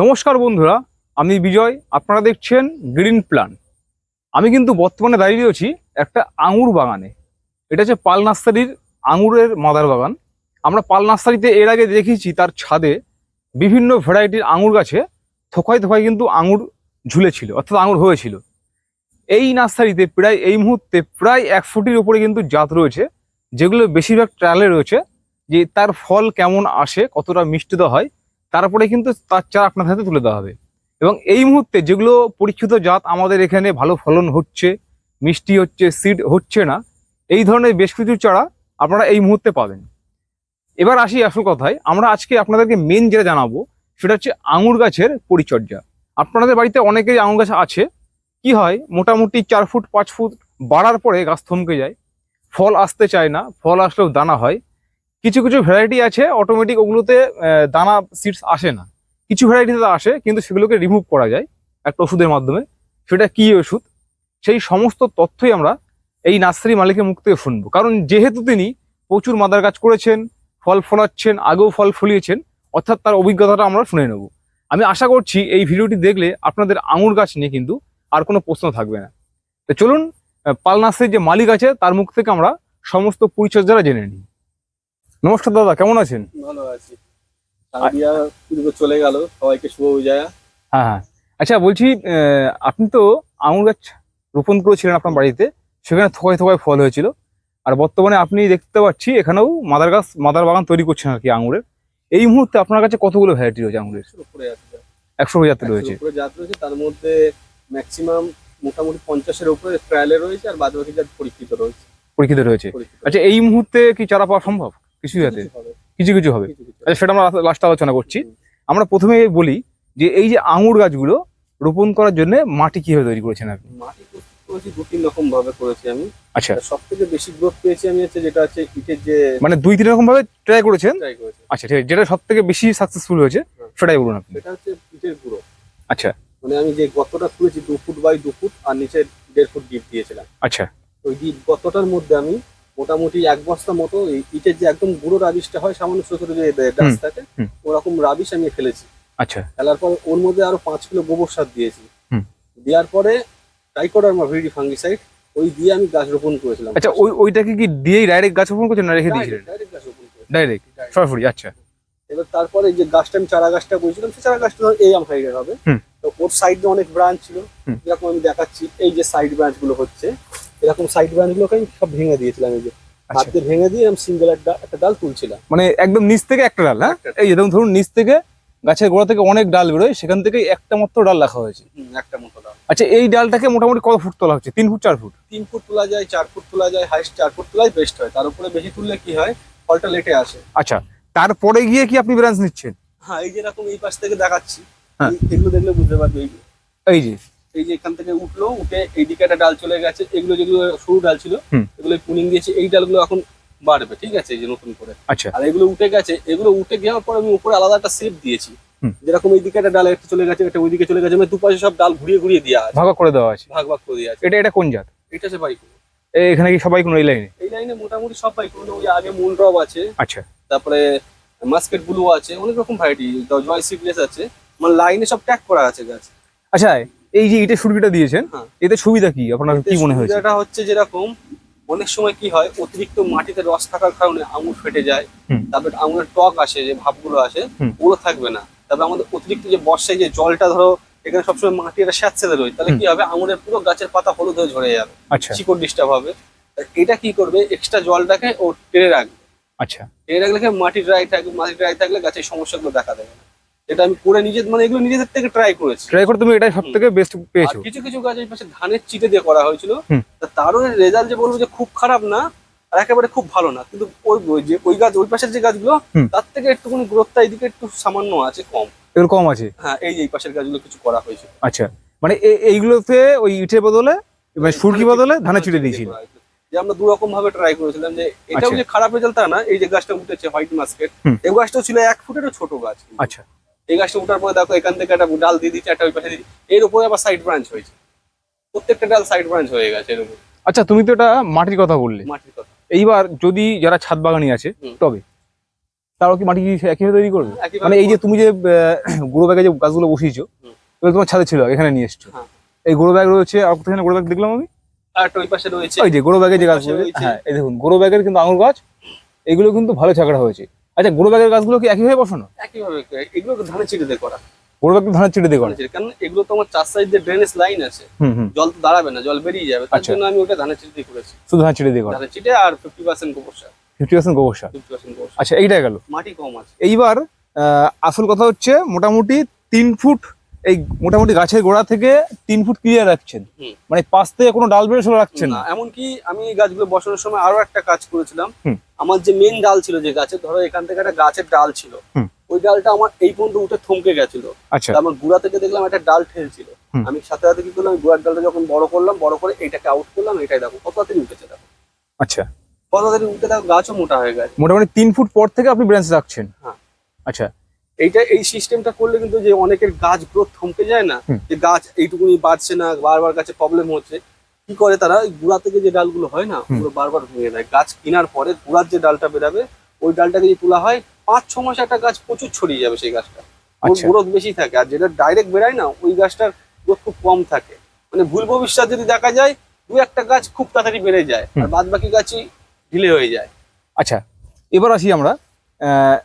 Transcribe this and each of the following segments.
নমস্কার বন্ধুরা, আমি বিজয়, আপনারা দেখছেন গ্রিন প্ল্যান আমি কিন্তু বর্তমানে দাঁড়িয়ে রয়েছি একটা আঙুর বাগানে। এটা হচ্ছে পাল নার্সারির আঙুরের মাদার বাগান। আমরা পাল নার্সারিতে এর আগে দেখেছি তার ছাদে বিভিন্ন ভ্যারাইটির আঙুর গাছে থোকায় থোকায় কিন্তু আঙুর ঝুলেছিল, অর্থাৎ আঙুর হয়েছিল। এই নার্সারিতে প্রায় এই মুহূর্তে প্রায় এক ফুটির উপরে কিন্তু জাত রয়েছে, যেগুলো বেশিরভাগ ট্রায়ালে রয়েছে, যে তার ফল কেমন আসে, কতটা মিষ্টিত হয় তারপরে কিন্তু তার চারা আপনার হাতে তুলে দেওয়া হবে। এবং এই মুহূর্তে যেগুলো পরীক্ষিত জাত, আমাদের এখানে ভালো ফলন হচ্ছে, মিষ্টি হচ্ছে, সিড হচ্ছে না, এই ধরনের বেশ কিছু চারা আপনারা এই মুহূর্তে পাবেন। এবার আসি আসল কথায়, আমরা আজকে আপনাদেরকে মেন যেটা জানাব, সেটা হচ্ছে আঙুর গাছের পরিচর্যা। আপনাদের বাড়িতে অনেকেই আঙুর গাছ আছে, কি হয়, মোটামুটি চার ফুট, পাঁচ ফুট বাড়ার পরে গাছ থমকে যায়। ফল আসতে চায় না, ফল আসলেও দানা হয়। কিছু কিছু ভ্যারাইটি আছে অটোমেটিক ওগুলোতে দানা সিডস আসে না। কিছু ভ্যারাইটি ভ্যারাইটিতে আসে, কিন্তু সেগুলোকে রিমুভ করা যায় একটা ওষুধের মাধ্যমে। সেটা কি ওষুধ? সেই সমস্ত তথ্যই আমরা এই নার্সারি মালিকের মুখ থেকে শুনব। কারণ যেহেতু তিনি প্রচুর মাদার গাছ করেছেন, ফল ফলাচ্ছেন, আগেও ফল ফলিয়েছেন, অর্থাৎ তার অভিজ্ঞতাটা আমরা শুনে নেব। আমি আশা করছি এই ভিডিওটি দেখলে আপনাদের আঙুর গাছ নিয়ে কিন্তু আর কোনো প্রশ্ন থাকবে না। তো চলুন পাল নার্সারির যে মালিক আছে, তার মুখ থেকে আমরা সমস্ত পরিচর্যাটা জেনে নিই। নমস্কার দাদা কেমন আছেন? ভালো আছি। চলে গেল সবাইকে শুভ হ্যাঁ হ্যাঁ। আচ্ছা বলছি আহ, আপনি তো আঙুর গাছ রোপণ করেছিলেন আপনার বাড়িতে সেখানে থোকায় থোকায় ফল হয়েছিল। আর বর্তমানে আপনি দেখতে পাচ্ছি এখানেও মাদার গাছ মাদার বাগান তৈরি করছেন আর কি আঙুরের। এই মুহূর্তে আপনার কাছে কতগুলো ভ্যারাইটি রয়েছে আঙুরের? একশো প্রজাতি রয়েছে। জাত রয়েছে তার মধ্যে ম্যাক্সিমাম মোটামুটি পঞ্চাশের উপরে ট্রায়ালে রয়েছে আর বাদ বাকি জাত পরীক্ষিত রয়েছে। পরীক্ষিত রয়েছে। আচ্ছা এই মুহূর্তে কি চারা পাওয়া সম্ভব? কিছু যাতে কিছু হবে, কিছু কিছু হবে। আচ্ছা সেটা আমরা লাস্ট আলোচনা করছি। আমরা প্রথমে বলি যে এই যে আঙুর গাছগুলো রোপণ করার জন্য মাটি কীভাবে তৈরি করেছেন আপনি? মাটি করেছি দু তিন রকম ভাবে করেছি আমি। আচ্ছা। সব থেকে বেশি গ্রোথ পেয়েছি আমি হচ্ছে যেটা হচ্ছে ইটের যে মানে দুই তিন রকম ভাবে ট্রাই করেছেন? ট্রাই করেছি। আচ্ছা ঠিক আছে। যেটা সব থেকে বেশি সাকসেসফুল হয়েছে সেটাই বলুন আপনি। হচ্ছে ইটের গুঁড়ো। আচ্ছা। মানে আমি যে গতটা দু ফুট বাই দু ফুট আর নিচে দেড় ফুট ডিপ দিয়েছিলাম। আচ্ছা। ওই ডিপ গতটার মধ্যে আমি মোটামুটি এক বস্তা মতো ইটের যে একদম গুঁড়ো রাবিশটা হয় সামান্য ছোট ছোট যে ডাস্ট থাকে ওরকম রাবিশ আমি ফেলেছি। আচ্ছা। ফেলার পর ওর মধ্যে আরও পাঁচ কিলো গোবর সার দিয়েছি। দেওয়ার পরে ট্রাইকোডার্মা ভিডি ফাঙ্গিসাইড ওই দিয়ে আমি গাছ রোপণ করেছিলাম। আচ্ছা ওই ওইটাকে কি দিয়েই ডাইরেক্ট গাছ রোপণ করছেন না রেখে দিয়েছিলেন? Direct গাছ রোপণ ডাইরেক্ট সরাসরি আচ্ছা। এবার তারপরে যে গাছটা আমি চারা গাছটা বলছিলাম সেই চারা গাছটা এই আম হাইডের হবে। তো ওর সাইডে অনেক ব্রাঞ্চ ছিল। যেরকম আমি দেখাচ্ছি এই যে সাইড ব্রাঞ্চগুলো হচ্ছে। এরকম সাইড ব্রাঞ্চ গুলোকে আমি সব ভেঙে দিয়েছিলাম এই যে। হাত আচ্ছা দিয়ে ভেঙে দিয়ে আমি সিঙ্গেল একটা ডাল তুলছিলাম। মানে একদম নিচ থেকে একটা ডাল হ্যাঁ? এই যেমন ধরুন নিচ থেকে গাছের গোড়া থেকে অনেক ডাল বেরোয় সেখান থেকে একটা মাত্র ডাল রাখা হয়েছে। একটা মতো ডাল। আচ্ছা এই ডালটাকে মোটামুটি কত ফুট তোলা হচ্ছে? তিন ফুট চার ফুট? তিন ফুট তোলা যায় চার ফুট তোলা যায় হাইস্ট চার ফুট তোলাই বেস্ট হয়। তার উপরে বেশি তুললে কি হয়? ফলটা লেটে আসে। আচ্ছা তারপরে গিয়ে কি আপনি ব্রাঞ্চ নিচ্ছেন? হ্যাঁ এই যেরকম এই পাশ থেকে দেখাচ্ছি। হ্যাঁ। এগুলো দেখলে বুঝতে পারবে এই যে- এই যে এখান থেকে উঠল উঠে এইদিকে একটা ডাল চলে গেছে। এগুলো যেগুলো সরু ডাল ছিল এগুলো পুনিং দিয়েছে এই ডালগুলো এখন বাড়বে ঠিক আছে এই যে নতুন করে। আচ্ছা। আর এগুলো উঠে গেছে এগুলো উঠে যাওয়ার পর আমি উপরে আলাদা একটা শেপ দিয়েছি। যেরকম এইদিকে একটা ডাল একটা চলে গেছে একটা ওইদিকে চলে গেছে মানে দুপাশে সব ডাল ঘুরিয়ে ঘুরিয়ে দেওয়া আছে। ভাগ করে দেওয়া আছে। ভাগ ভাগ করে দেওয়া আছে। এটা এটা কোন জাত? এটা হচ্ছে বাইক এই এখানে কি সবাই কোনো এই লাইনে? এই লাইনে মোটামুটি সব বাইক ওই আগে মুন ড্রপ আছে আচ্ছা। তারপরে মাস্কেট ব্লু আছে অনেক রকম ভ্যারাইটি জয় সিপ্লেস আছে মানে লাইনে সব ট্যাগ করা আছে গাছ। আচ্ছা এই যে ইটের সুরকিটা দিয়েছেন হ্যাঁ। এতে সুবিধা কি? আপনার কি মনে হয়েছে? সুবিধাটা হচ্ছে যেরকম অনেক সময় কি হয় অতিরিক্ত মাটিতে রস থাকার কারণে আঙুর ফেটে যায়। তারপরে আঙুরের টক আসে যে ভাবগুলো আসে। ওগুলো থাকবে না। তারপরে আমাদের অতিরিক্ত যে বর্ষায় যে জলটা ধরো এখানে সবসময় মাটি একটা স্যাঁতসেঁতে রয়েছে তাহলে কি হবে? আঙুরের পুরো গাছের পাতা হলুদ হয়ে ঝরে যাবে। আচ্ছা। শিকড় ডিস্টার্ব হবে। এটা কি করবে? এক্সট্রা জলটাকে ও টেনে রাখবে। আচ্ছা। টেনে রাখলে মাটি ড্রাই থাকবে মাটি ড্রাই থাকলে গাছের সমস্যাগুলো দেখা দেবে এটা আমি করে নিজের মানে এগুলো নিজেদের থেকে ট্রাই করেছি। ট্রাই করে তুমি এটাই সব থেকে বেস্ট পেয়েছ। কিছু কিছু গাছ এই পাশে ধানের চিটে দিয়ে করা হয়েছিল। তা তারও রেজাল্ট যে বলব যে খুব খারাপ না আর একেবারে খুব ভালো না। কিন্তু ওই যে ওই গাছ ওই পাশের যে গাছগুলো তার থেকে একটুখানি গ্রোথটা এদিকে একটু সামান্য আছে কম। এগুলো কম আছে? হ্যাঁ এই যে এই পাশের গাছগুলো কিছু করা হয়েছে। আচ্ছা। মানে এইগুলোতে ওই ইটের বদলে মানে সুরকি বদলে ধানে ছিটে দিয়েছিল। যে আমরা দু রকম ভাবে ট্রাই করেছিলাম যে এটাও আচ্ছা। যে খারাপ রেজাল্ট তা না এই যে গাছটা উঠেছে হোয়াইট মাস্কেট এই গাছটাও ছিল এক ফুটেরও ছোট গাছ। আচ্ছা। এই গাছটা উঠার পরে দেখো এখান থেকে একটা ডাল দিয়ে দিচ্ছে একটা ওই পাশে দিচ্ছে। এর উপরে আবার সাইড ব্রাঞ্চ হয়েছে। প্রত্যেকটা ডাল সাইড ব্রাঞ্চ হয়ে গেছে এর উপর। আচ্ছা তুমি তো এটা মাটির কথা বললে। মাটির কথা। এইবার যদি যারা ছাদ বাগানি আছে তবে তারও কি মাটি একইভাবে তৈরি করবে? মানে এই যে তুমি যে গুঁড়ো ব্যাগে যে গাছগুলো বসিয়েছো। এগুলো তোমার ছাদে ছিল এখানে নিয়ে এসছো। হ্যাঁ। এই গুঁড়ো ব্যাগ রয়েছে আর কোথায় গুঁড়ো ব্যাগ দেখলাম আমি? আর ওই পাশে রয়েছে। ওই যে গুঁড়ো ব্যাগের যে রয়েছে। হ্যাঁ এই দেখুন গুঁড়ো ব্যাগের কিন্তু আঙুর গাছ এগুলো কিন্তু ভালো চাকড়া হয়েছে। আচ্ছা গুঁড়ো ব্যাগের গাছগুলো কি একইভাবে বসানো? একইভাবে এগুলো ধানের চিটিতে করা। ব্যাগ ধানের চিটে দিয়ে করা। কারণ এগুলো তো আমার চার সাইড দিয়ে ড্রেনেজ লাইন আছে জল তো দাঁড়াবে না জল বেরিয়ে যাবে তার আচ্ছা। জন্য আমি ওটা ধানের চিটিতে করেছি। শুধু ধানের চিটে দিয়ে করা। ধানের চিটে আর ফিফটি পার্সেন্ট গোবর সার। ফিফটি পার্সেন্ট গোবর সার। আচ্ছা এইটা গেল। মাটি কম আছে। এইবার আহ, আসল কথা হচ্ছে মোটামুটি তিন ফুট এই মোটামুটি গাছের গোড়া থেকে তিন ফুট ক্লিয়ার রাখছেন। মানে পাশ থেকে কোনো ডাল বেরো সেগুলো রাখছেন না। এমনকি আমি এই গাছগুলো বসানোর সময় আরও একটা কাজ করেছিলাম। আমার যে মেন ডাল ছিল যে গাছের ধরো এখান থেকে একটা গাছের ডাল ছিল ওই ডালটা আমার এই পর্যন্ত উঠে থমকে গেছিল। আচ্ছা। আমার গুড়া থেকে দেখলাম একটা ডাল ঠেলছিল। আমি সাথে সাথে কি করলাম গুড়ার ডালটা যখন বড় করলাম বড় করে এইটাকে আউট করলাম এটাই দেখো কত তাড়াতাড়ি উঠেছে দেখো। আচ্ছা। কত তাড়াতাড়ি উঠে দেখো গাছও মোটা হয়ে গেছে। মোটামুটি তিন ফুট পর থেকে আপনি ব্রাঞ্চ রাখছেন। হ্যাঁ। আচ্ছা। এইটা এই সিস্টেমটা করলে কিন্তু যে অনেকের গাছ গ্রোথ থমকে যায় না যে গাছ এইটুকুনি বাড়ছে না বারবার গাছে প্রবলেম হচ্ছে কি করে তারা ওই গুড়া থেকে যে ডালগুলো হয় না। ওগুলো বারবার ভেঙে দেয়। গাছ কেনার পরে গুড়ার যে ডালটা বেরাবে ওই ডালটাকে যদি তোলা হয় পাঁচ ছ মাস একটা গাছ প্রচুর ছড়িয়ে যাবে সেই গাছটা। ওর আচ্ছা। গ্রোথ বেশি থাকে আর যেটা ডাইরেক্ট বেরায় না ওই গাছটার গ্রোথ খুব কম থাকে। মানে ভুল ভবিষ্যৎ যদি দেখা যায় দু একটা গাছ খুব তাড়াতাড়ি বেড়ে যায় আর বাদ বাকি গাছই ঢিলে হয়ে যায়। আচ্ছা এবার আসি আমরা আহ,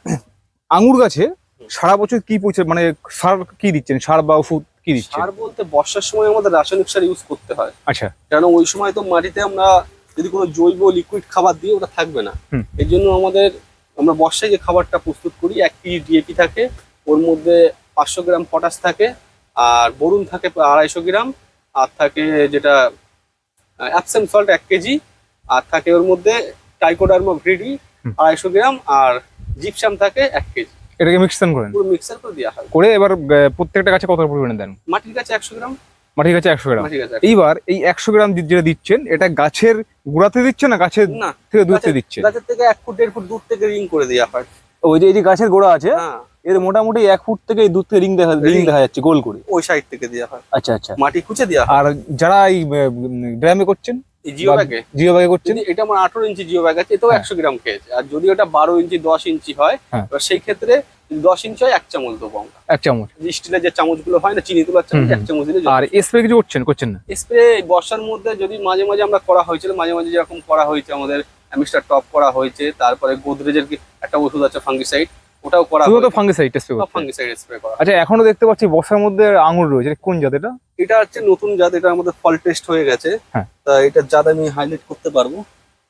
আঙুর গাছে সারা বছর কি পৌঁছে মানে সার কি দিচ্ছেন? সার বা ওষুধ কি দিচ্ছেন? সার বলতে বর্ষার সময় আমাদের রাসায়নিক সার ইউজ করতে হয়। আচ্ছা। কেন ওই সময় তো মাটিতে আমরা যদি কোনো জৈব লিকুইড খাবার দিই ওটা থাকবে না। এর জন্য আমাদের আমরা বর্ষায় যে খাবারটা প্রস্তুত করি এক কেজি ডিএপি থাকে ওর মধ্যে পাঁচশো গ্রাম পটাশ থাকে আর বরুণ থাকে আড়াইশো গ্রাম আর থাকে যেটা অ্যাপসেম সল্ট এক কেজি আর থাকে ওর মধ্যে টাইকোডার্মা ভ্রিডি আড়াইশো গ্রাম আর জিপসাম থাকে এক কেজি। এটাকে মিক্সন করেন পুরো মিক্সার করে দেওয়া হয়। করে এবার প্রত্যেকটা গাছে কত পরিমাণে দেন? মাটির কাছে একশো গ্রাম? মাটির কাছে একশো গ্রাম। এইবার এই একশো গ্রাম যেটা দিচ্ছেন এটা গাছের গোড়াতে দিচ্ছেন না গাছের না থেকে দূরতে গাছের- দিচ্ছেন গাছের থেকে এক ফুট দেড় ফুট দূর থেকে রিং করে দেওয়া হয়। ওই যে এই যে গাছের গোড়া আছে হ্যাঁ। এর মোটামুটি এক ফুট থেকে দূর থেকে রিং দেখা রিং দেখা যাচ্ছে গোল করে। ওই সাইড থেকে দেওয়া হয়। আচ্ছা আচ্ছা। মাটি খুঁজে দেওয়া আর যারা এই ড্রামে করছেন জিও ব্যাগে? জিও ব্যাগে করছেন? এটা আমার আঠারো ইঞ্চি জিও ব্যাগ আছে এতেও হ্যাঁ। একশো গ্রাম খেয়েছে। আর যদি ওটা বারো ইঞ্চি দশ ইঞ্চি হয় হ্যাঁ। সেই ক্ষেত্রে দশ ইঞ্চি হয় এক চামচ দেবো আমরা। এক চামচ। স্টিলের যে চামচগুলো হয় না চিনি তোলার চামচ এক চামচ দিলে আর স্প্রে কিছু করছেন? করছেন না? স্প্রে বর্ষার মধ্যে যদি মাঝে মাঝে আমরা করা হয়েছিল মাঝে মাঝে যেরকম করা হয়েছে আমাদের অ্যামিস্টার টপ করা হয়েছে তারপরে গোদরেজের কি একটা ওষুধ আছে ফাঙ্গিসাইড ওটাও করা শুধু ফাঙ্গিসাইড স্প্রে করতে ফাঙ্গিসাইড স্প্রে করা আচ্ছা এখনও দেখতে পাচ্ছি বর্ষার মধ্যে আঙুর রয়েছে। কোন জাত এটা? এটা হচ্ছে নতুন জাত এটা আমাদের ফল টেস্ট হয়ে গেছে। হ্যাঁ। তা এটা জাত আমি হাইলাইট করতে পারব।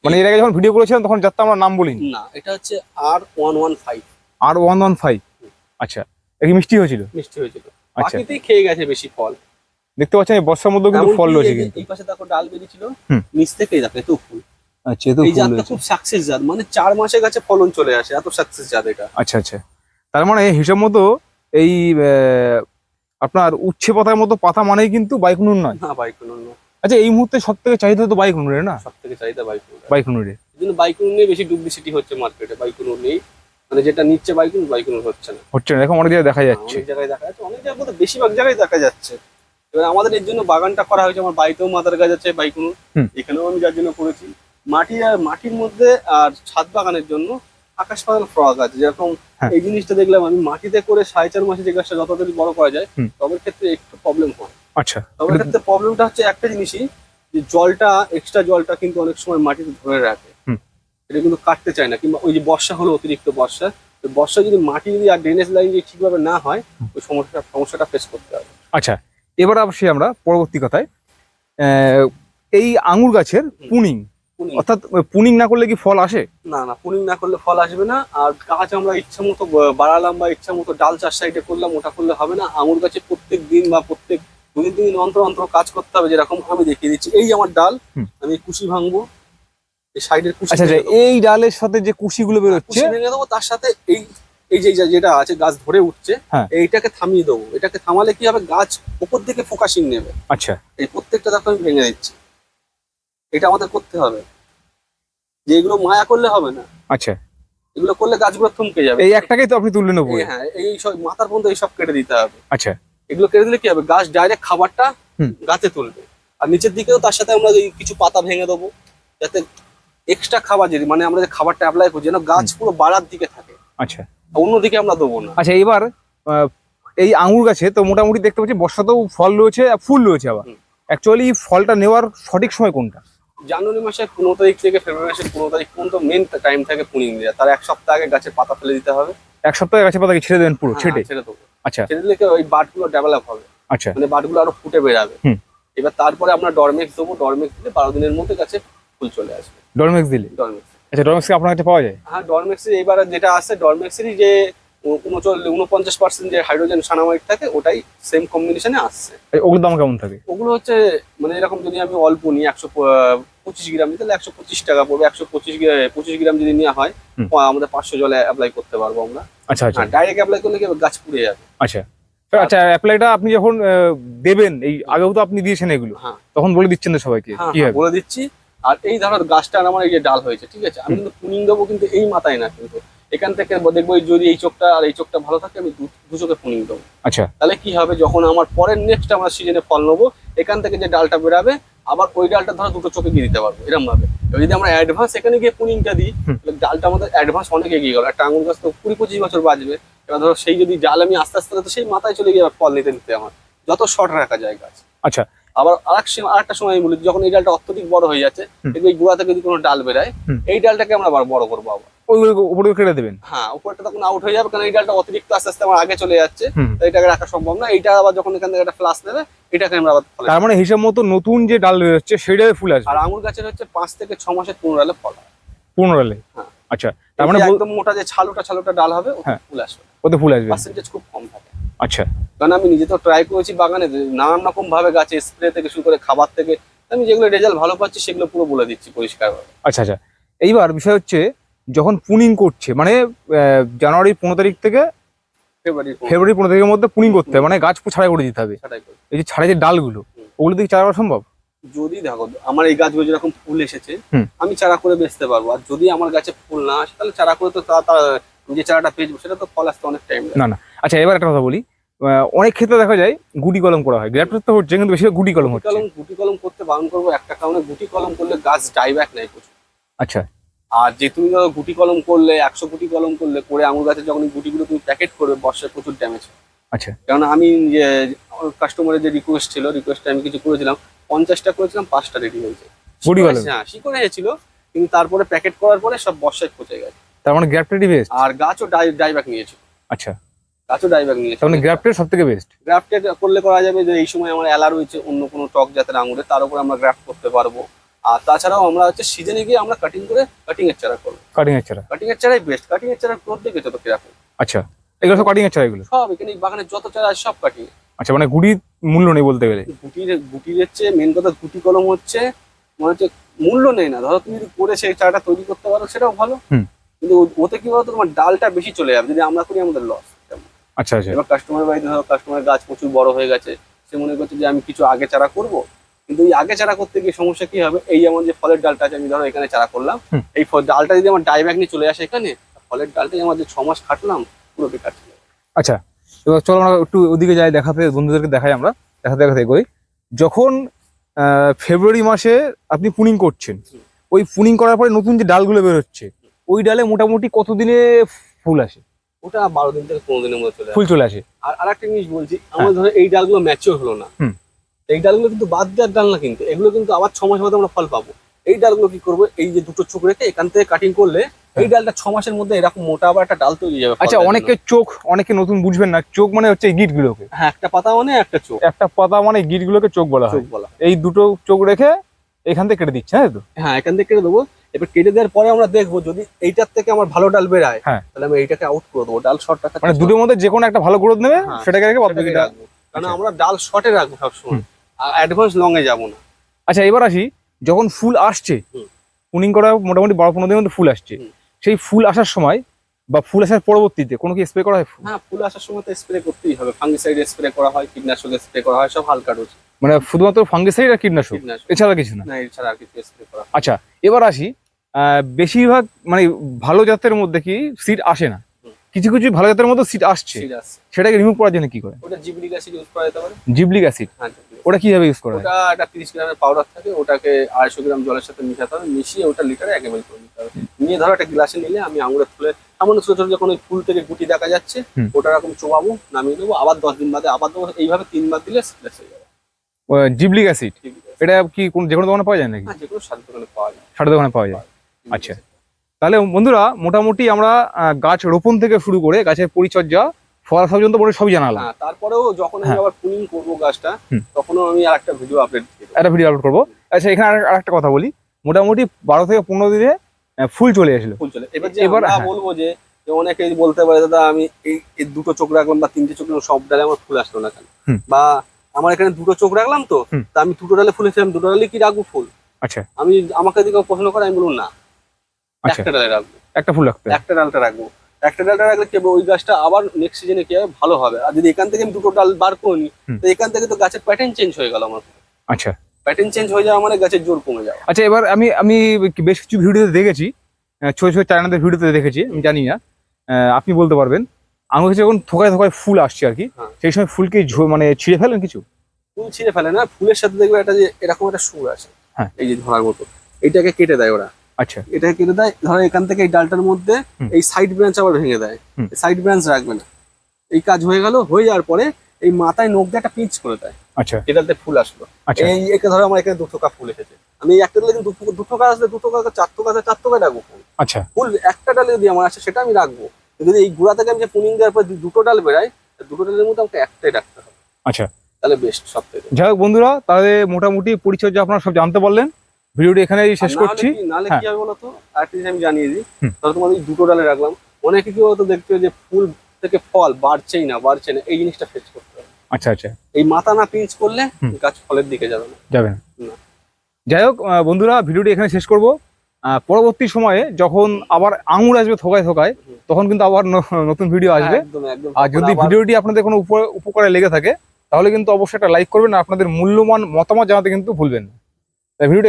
মানে এর আগে যখন ভিডিও করেছিলাম তখন জাতটা আমরা নাম বলিনি। না এটা হচ্ছে R one one five R one one five আচ্ছা কি মিষ্টি হয়েছিল? মিষ্টি হয়েছিল। আচ্ছা। খেয়ে গেছে বেশি ফল। দেখতে পাচ্ছেন বর্ষার মধ্যেও কিন্তু ফল রয়েছে কিন্তু। এই পাশে দেখো ডাল বেরিয়েছিল। নিচ থেকেই দেখো এত ফুল। আচ্ছা এতো এই জাতটা খুব সাকসেস জাত মানে চার মাসে গাছে ফলন চলে আসে এত সাকসেস জাত এটা। আচ্ছা আচ্ছা। তার মানে হিসাব মতো এই আপনার উচ্ছে পাতার মতো পাতা মানেই কিন্তু বাইকুনুর নয়। না বাইকুনুর আচ্ছা এই মুহূর্তে সব থেকে চাহিদা তো বাইকুনুরের না? সব থেকে চাহিদা বাইকুনুর বাইকুনুরের। জন্য বাইকুনুর নিয়ে বেশি ডুপ্লিসিটি হচ্ছে মার্কেটে বাইকুনুর নেই। মানে যেটা নিচ্ছে বাইকুনুর বাইকুনুর হচ্ছে না। হচ্ছে না এখন অনেক জায়গায় দেখা যাচ্ছে। অনেক জায়গায় দেখা যাচ্ছে অনেক জায়গায় বেশিরভাগ জায়গায় দেখা যাচ্ছে। এবার আমাদের এর জন্য বাগানটা করা হয়েছে আমার বাড়িতেও মাদার গাছ আছে বাইকুনুর। হুম। এখানেও আমি যার জন্য করেছি। মাটি আর মাটির মধ্যে আর ছাদ বাগানের জন্য আকাশ পাতাল ফ্রক আছে। যেরকম হ্যাঁ। এই জিনিসটা দেখলাম আমি মাটিতে করে সাড়ে চার মাসে যে গাছটা যত তাড়াতাড়ি বড় করা যায়। তবের ক্ষেত্রে একটু প্রবলেম হয়। আচ্ছা। তবে ক্ষেত্রে প্রবলেমটা হচ্ছে একটা জিনিসই যে জলটা এক্সট্রা জলটা কিন্তু অনেক সময় মাটিতে ধরে রাখে। এটা কিন্তু কাটতে চায় না কিংবা ওই যে বর্ষা হলো অতিরিক্ত বর্ষা বর্ষা যদি মাটি যদি আর ড্রেনেজ লাইন যদি ঠিকভাবে না হয় ওই সমস্যাটা সমস্যাটা ফেস করতে হবে। আচ্ছা এবার আসি আমরা পরবর্তী কথায়। আহ, এই আঙুর গাছের পুনিং। অর্থাৎ পুনিং না করলে কি ফল আসে? না না পুনিং না করলে ফল আসবে না। আর গাছ আমরা ইচ্ছা মতো বাড়ালাম বা ইচ্ছা মতো ডাল চাষ সাইডে করলাম ওটা করলে হবে না। আঙুর গাছে প্রত্যেক দিন বা প্রত্যেক দুদিন তিন দিন অন্তর অন্তর কাজ করতে হবে যেরকম আমি দেখিয়ে দিচ্ছি। এই আমার ডাল আমি কুশি ভাঙবো। এই সাইডের কুশি আচ্ছা আচ্ছা। এই ডালের সাথে যে কুশিগুলো বেরোচ্ছে? কুশি ভেঙে দেবো তার সাথে এই এই যে যেটা আছে গাছ ধরে উঠছে হ্যাঁ। এইটাকে থামিয়ে দেবো। এটাকে থামালে কি হবে? গাছ উপর দিকে ফোকাসিং নেবে। আচ্ছা। এই প্রত্যেকটা দেখো আমি ভেঙে দিচ্ছি। এটা আমাদের করতে হবে। যে এগুলো মায়া করলে হবে না। আচ্ছা। এগুলো করলে গাছগুলো থমকে যাবে। এই একটাকেই তো আপনি তুলে নেব। হ্যাঁ এই সব মাথার পর্যন্ত এইসব কেটে দিতে হবে। আচ্ছা। এগুলো কেটে দিলে কি হবে? গাছ ডাইরেক্ট খাবারটা। গাছে তুলবে। আর নিচের দিকেও তার সাথে আমরা কিছু পাতা ভেঙে দেবো। যাতে এক্সট্রা খাবার যদি মানে আমরা যে খাবারটা অ্যাপ্লাই করছি যেন গাছ পুরো বাড়ার দিকে থাকে। আচ্ছা। অন্যদিকে আমরা দেবো না। আচ্ছা এবার এই আঙুর গাছে তো মোটামুটি দেখতে পাচ্ছি বর্ষাতেও ফল রয়েছে আর ফুল রয়েছে আবার। অ্যাকচুয়ালি ফলটা নেওয়ার সঠিক সময় কোনটা? জানুয়ারি মাসের পনেরো তারিখ থেকে ফেব্রুয়ারি মাসের পনেরো তারিখ পর্যন্ত মেন টাইম থাকে পুনিং দেওয়া তার এক সপ্তাহ আগে গাছে পাতা ফেলে দিতে হবে। এক সপ্তাহে গাছে পাতাকে ছেড়ে দেবেন পুরো? হ্যাঁ, ছেটে? ছেড়ে দেবো। আচ্ছা। ছেড়ে দিলে ওই বাটগুলো ডেভেলপ হবে। আচ্ছা। মানে বাটগুলো আরও ফুটে বেরাবে এবার তারপরে আমরা ডরমেক্স দেবো। ডরমেক্স দিলে বারো দিনের মধ্যে গাছে ফুল চলে আসবে। ডরমেক্স দিলে? ডরমেক্স আচ্ছা ডরমেক্স আপনার কাছে পাওয়া যায়? হ্যাঁ ডরমেক্সের এবারে যেটা আছে ডরমেক্সেরই যে উনপঞ্চাশ পার্সেন্ট যে হাইড্রোজেন সানামাইড থাকে ওটাই সেম কম্বিনেশনে আসছে। ওগুলোর দাম কেমন থাকে? ওগুলো হচ্ছে মানে এরকম যদি আমি অল্প নিই একশো পঁচিশ গ্রাম তাহলে একশো পঁচিশ টাকা পড়বে। একশো পঁচিশ পঁচিশ গ্রাম যদি নেওয়া হয় আমাদের পাঁচশো জলে অ্যাপ্লাই করতে পারব আমরা। আচ্ছা আচ্ছা। ডাইরেক্ট অ্যাপ্লাই করলে কি গাছ পুড়ে যাবে। আচ্ছা। আচ্ছা অ্যাপ্লাইটা আপনি যখন দেবেন এই আগেও তো আপনি দিয়েছেন এগুলো। হ্যাঁ। তখন বলে দিচ্ছেন তো সবাইকে হ্যাঁ হ্যাঁ, বলে দিচ্ছি। আর এই ধরো গাছটার আমার এই যে ডাল হয়েছে ঠিক আছে? আমি কিন্তু পুনিং দেবো কিন্তু এই মাথায় না কিন্তু। এখান থেকে দেখব যদি এই চোখটা আর এই চোখটা ভালো থাকে আমি দু- চোখে পুনিং দেবো আচ্ছা। তাহলে কি হবে? যখন আমার পরের নেক্সট আমরা সিজনে ফল নেব এখান থেকে যে ডালটা বেরাবে আবার ওই ডালটা ধরো দুটো চোখে গিয়ে দিতে পারব এরকম ভাবে যদি আমরা অ্যাডভান্স এখানে গিয়ে পুনিংটা দিই তাহলে ডালটা আমাদের অ্যাডভান্স অনেক এগিয়ে গেল। একটা আঙুর গাছ তো কুড়ি পঁচিশ বছর বাঁচবে। এবার ধরো সেই যদি ডাল আমি আস্তে আস্তে তো সেই মাথায় চলে গিয়ে ফল নিতে নিতে আমার যত শর্ট রাখা যায় গাছ আচ্ছা। আবার আরেক সময় আরেকটা সময় আমি বলি যখন এই ডালটা অত্যধিক বড় হয়ে যাচ্ছে। দেখবে এই গোড়া থেকে যদি কোনো ডাল বেরায় এই ডালটাকে আমরা আবার বড় করব আবার। ওইগুলো উপরে কেটে দেবেন। হ্যাঁ উপরটা তখন আউট হয়ে যাবে কারণ এই ডালটা অতিরিক্ত আস্তে আস্তে আমার আগে চলে যাচ্ছে। হুম। তো এটাকে রাখা সম্ভব না। এইটা আবার যখন এখান থেকে একটা ফ্লাস নেবে এটাকে আমরা আবার তার মানে হিসাব মতো নতুন যে ডাল বেরোচ্ছে ফুল আসবে। আর আঙুর গাছের হচ্ছে পাঁচ থেকে ছ মাসের ফল হয়। আচ্ছা তার মানে একদম মোটা যে ছালুটা ছালুটা ডাল হবে ওতে হ্যাঁ। ফুল আসবে। ওতে ফুল আসবে। পার্সেন্টেজ খুব কম থাকে। আচ্ছা। কারণ আমি নিজে তো ট্রাই করেছি বাগানে নানান রকম ভাবে গাছে স্প্রে থেকে শুরু করে খাবার থেকে আমি যেগুলো রেজাল্ট ভালো পাচ্ছি সেগুলো পুরো বলে দিচ্ছি পরিষ্কার আচ্ছা আচ্ছা। এইবার বিষয় হচ্ছে যখন পুনিং করছে মানে জানুয়ারি পনেরো তারিখ থেকে ফেব্রুয়ারি ফেব্রুয়ারি পনেরো তারিখের মধ্যে পুনিং করতে হবে মানে গাছ ছাড়াই করে দিতে হবে। এই যে ছাড়াই যে ডালগুলো ওগুলো দিয়ে চারা করা সম্ভব? যদি দেখো আমার এই গাছগুলো যেরকম ফুল এসেছে আমি চারা করে বেচতে পারব। আর যদি আমার গাছে ফুল না আসে তাহলে চারা করে তো যে চারাটা পেয়েছি সেটা তো ফল আসতে অনেক টাইম না না। আচ্ছা এবার একটা কথা বলি। অনেক ক্ষেত্রে দেখা যায় গুটি কলম করা হয়। গ্রাফট তো হচ্ছে কিন্তু বেশিরভাগ গুটি কলম হচ্ছে। কলম গুটি কলম করতে বারণ করব একটা কারণে গুটি কলম করলে গাছ ডাইব্যাক নেয় প্রচুর। আচ্ছা। আর যে তুমি ধরো গুটি কলম করলে একশো গুটি কলম করলে করে আঙুর গাছে যখন গুটিগুলো তুমি প্যাকেট করবে বর্ষায় প্রচুর ড্যামেজ আচ্ছা। কারণ আমি যে কাস্টমারের যে রিকোয়েস্ট ছিল রিকোয়েস্টে আমি কিছু করেছিলাম পঞ্চাশটা করেছিলাম পাঁচটা রেডি হয়েছে গুটি শিকড় কলম? হ্যাঁ শিকড়ে এসেছিল কিন্তু তারপরে প্যাকেট করার পরে সব বর্ষায় পচে গেছে। তার মানে গ্রাফটেডই বেস্ট আর গাছও ডাই ডাইব্যাক নিয়েছিল। আচ্ছা। গাছও ডাইব্যাক নিয়েছিল। তার মানে গ্রাফটেড সব থেকে বেস্ট গ্রাফটেড করলে করা যাবে যে এই সময় আমার অ্যালা রয়েছে অন্য কোনো টক জাতের আঙুরে তার উপরে আমরা গ্রাফট করতে পারব। আর তাছাড়াও আমরা হচ্ছে সিজনে গিয়ে আমরা কাটিং করে কাটিং এর চারা করব। কাটিং এর চারা? কাটিং এর চারাই বেস্ট কাটিং এর চারা গ্রোথ দেখেছ তো কীরকম আচ্ছা এগুলো সব কাটিং এর চারা এগুলো সব এখানে বাগানে যত চারা আছে সব কাটিং আচ্ছা মানে গুড়ির মূল্য নেই বলতে গেলে? গুটির গুটির হচ্ছে মেন কথা গুটি কলম হচ্ছে মানে হচ্ছে মূল্য নেই না। ধরো তুমি যদি করে সেই চারাটা তৈরি করতে পারো সেটাও ভালো। কিন্তু ওতে কি বলতো তোমার ডালটা বেশি চলে যাবে। যদি আমরা করি আমাদের লস আচ্ছা আচ্ছা। এবার কাস্টমার বাড়িতে ধরো কাস্টমার গাছ প্রচুর বড় হয়ে গেছে সে মনে করছে যে আমি কিছু আগে চারা করব কিন্তু এই আগে চারা করতে গিয়ে সমস্যা কি হবে? এই যেমন যে ফলের ডালটা আছে আমি ধরো এখানে চারা করলাম। এই ফল- ডালটা যদি আমার ডাইব্যাক নিয়ে চলে আসে এখানে ফলের ডালটাই আমার যে ছ মাস খাটলাম পুরো বেকার ছিল। আচ্ছা এবার চলো আমরা একটু ওদিকে যাই দেখাতে বন্ধুদেরকে দেখাই আমরা দেখাতে দেখাতে করি। যখন আহ, ফেব্রুয়ারি মাসে আপনি পুনিং করছেন ওই পুনিং করার পরে নতুন যে ডালগুলো বেরোচ্ছে ওই ডালে মোটামুটি কতদিনে ফুল আসে? ওটা বারো দিন থেকে পনেরো দিনের মধ্যে চলে ফুল চলে আসে। আর আরেকটা জিনিস বলছি আমার ধরো এই ডালগুলো ম্যাচিওর হলো না। এই ডালগুলো কিন্তু বাদ দেওয়ার ডাল না কিন্তু এগুলো কিন্তু আবার ছ মাস বাদে আমরা ফল পাবো। এই ডালগুলো কি করব? এই যে দুটো চোখ রেখে এখান থেকে কাটিং করলে এই ডালটা ছ মাসের মধ্যে এরকম মোটা আবার একটা ডাল তৈরি যাবে আচ্ছা অনেকে চোখ অনেকে নতুন বুঝবেন না চোখ মানে হচ্ছে গিট গুলোকে হ্যাঁ একটা পাতা মানে একটা চোখ। একটা পাতা মানে গিট গুলোকে চোখ বলা হয়। চোখ বলা এই দুটো চোখ রেখে এখান থেকে কেটে দিচ্ছে হ্যাঁ তো? হ্যাঁ এখান থেকে কেটে দেবো। এবার কেটে দেওয়ার পরে আমরা দেখব যদি এইটার থেকে আমার ভালো ডাল বেরায় হ্যাঁ। তাহলে আমি এইটাকে আউট করে দেবো। ডাল শর্ট মানে দুটোর মধ্যে যে কোনো একটা ভালো গ্রোথ নেবে হ্যাঁ, সেটাকে রেখে বাদ সেটাকে রাখব। কারণ আচ্ছা। আমরা ডাল শর্টে রাখব সবসময়। অ্যাডভান্স লং এ যাব না। আচ্ছা এবার আসি যখন ফুল আসছে। পুনিং করা মোটামুটি বারো পনেরো দিনের মধ্যে ফুল আসছে। সেই ফুল আসার সময় বা ফুল আসার পরবর্তীতে কোনো কি স্প্রে করা হয় হ্যাঁ ফুল আসার সময় তো স্প্রে করতেই হবে। ফাঙ্গিসাইড স্প্রে করা হয় কীটনাশক স্প্রে করা হয় সব হালকা ডোজ মানে শুধুমাত্র ফাঙ্গিসাইড আর কীটনাশক? এছাড়া কিছু না? এছাড়া আর কিছু স্প্রে করা আচ্ছা এবার আসি আহ, বেশিরভাগ মানে ভালো জাতের মধ্যে কি সিট আসে না। কিছু কিছু ভালো জাতের মতো সিট আসছে। সেটাকে রিমুভ করার জন্য কি করে? ওটা জিবলিক অ্যাসিড ইউজ করা যেতে পারে। জিবলিক অ্যাসিড ওটা কীভাবে ইউজ করা হয় ওটা একটা তিরিশ গ্রামের পাউডার থাকে ওটাকে আড়াইশো গ্রাম জলের সাথে মিশাতে হবে মিশিয়ে ওটা লিটারে এক এমএল করে নিতে হবে। নিয়ে ধরো একটা গ্লাসে নিলে আমি আঙুরের ফুলে সামান্য ছোট ছোট যখন ওই ফুল থেকে গুটি দেখা যাচ্ছে ওটা এরকম চোবাবো নামিয়ে দেবো আবার দশ দিন বাদে আবার দেবো এইভাবে তিনবার দিলে success হয়ে যাবে। জিবলিক অ্যাসিড এটা কি কোন যে কোনো দোকানে পাওয়া যায় নাকি? হ্যাঁ যে কোনো সার দোকানে পাওয়া যায়। সারের দোকানে পাওয়া যায়। আচ্ছা। তাহলে বন্ধুরা মোটামুটি আমরা গাছ রোপণ থেকে শুরু করে গাছের পরিচর্যা ফল পর্যন্ত পরে সবই জানালাম। হ্যাঁ তারপরেও যখন আমি হ্যাঁ। আবার পুলিং করব গাছটা তখনও আমি আর একটা ভিডিও আপলোড একটা ভিডিও আপলোড করব। আচ্ছা এখানে আর একটা কথা বলি। মোটামুটি বারো থেকে পনেরো দিনে ফুল চলে এসেছিল ফুল চলে এবার এবার হ্যাঁ। বলব যে অনেকেই বলতে পারে দাদা আমি এই দুটো চোখ রাখলাম বা তিনটে চোখ রাখলাম সব ডালে আমার ফুল আসলো না কেন? বা আমার এখানে দুটো চোখ রাখলাম তো তা আমি দুটো ডালে ফুল এসেছিলাম দুটো ডালে কি রাখব ফুল? আচ্ছা। আমি আমাকে যদি কেউ প্রশ্ন করে আমি বলুন না। একটা ডালে রাখব। একটা ফুল রাখতে একটা ডালটা রাখব। একটা ডালটা রাখলে কি ওই গাছটা আবার নেক্সট সিজনে কি হবে? ভালো হবে। আর যদি এখান থেকে আমি দুটো ডাল বার করে নিই তো এখান থেকে তো গাছের প্যাটার্ন চেঞ্জ হয়ে গেল আমার। আচ্ছা। প্যাটার্ন চেঞ্জ হয়ে যাওয়া মানে গাছের জোর কমে যাওয়া। আচ্ছা এবার আমি আমি বেশ কিছু ভিডিওতে দেখেছি। ছোট ছোট চায়নাদের ভিডিওতে দেখেছি আমি জানি না। আহ, আপনি বলতে পারবেন। আমার কাছে যখন থোকায় থোকায় ফুল আসছে আর কি হ্যাঁ। সেই সময় ফুলকে মানে ছিঁড়ে ফেলেন কিছু? ফুল ছিঁড়ে ফেলে না ফুলের সাথে দেখবে একটা যে এরকম একটা সুর আছে। হ্যাঁ। এই যে ধরার মতো। এটাকে কেটে দেয় ওরা। আচ্ছা। এটাকে কেটে দেয়। ধরো এখান থেকে এই ডালটার মধ্যে এই সাইড ব্রাঞ্চ আবার ভেঙে দেয়। সাইড ব্রাঞ্চ রাখবে না। এই কাজ হয়ে গেল হয়ে যাওয়ার পরে এই মাথায় নখ দিয়ে একটা পিঞ্চ করে দেয়। আচ্ছা। এটাতে ফুল আসলো। আচ্ছা। এই একে ধরো আমার এখানে দুটো কাপ ফুল এসেছে। আমি একটা ডালে কিন্তু দুটো দুটো কাজ আসলে দুটো কাজ চার তো কাজে চার কাজ রাখব ফুল। আচ্ছা। ফুল একটা ডালে যদি আমার আসে সেটা আমি রাখব। যদি এই গুড়া থেকে আমি যে পুনিং দেওয়ার পর দুটো ডাল বেরায় দুটো ডালের মধ্যে আমাকে একটাই রাখতে হবে। আচ্ছা। তাহলে বেস্ট সব থেকে যাই হোক বন্ধুরা তাহলে মোটামুটি পরিচর্যা আপনারা সব জানতে পারলেন। ভিডিওটি এখানেই শেষ করছি। হ্যাঁ। কি হবে বলতো আরেকটা জিনিস আমি জানিয়ে দিই। ধরো তোমার দুটো ডালে রাখলাম। অনেকে কি দেখতে যে ফুল থেকে ফল বাড়ছেই না বাড়ছে না এই জিনিসটা ফেস করতে হবে। আচ্ছা আচ্ছা। এই মাথা না পিঞ্চ করলে গাছ ফলের দিকে যাবে না। যাবেন না। যাই হোক বন্ধুরা ভিডিওটি এখানে শেষ করব। পরবর্তী সময়ে যখন আবার আঙুর আসবে থোকায় থোকায় তখন কিন্তু আবার নতুন ভিডিও আসবে। একদম আর যদি ভিডিওটি আপনাদের কোনো উপ- উপকারে লেগে থাকে তাহলে কিন্তু অবশ্যই একটা লাইক করবেন আর আপনাদের মূল্যবান মতামত জানাতে কিন্তু ভুলবেন না। তাই ভিডিওটি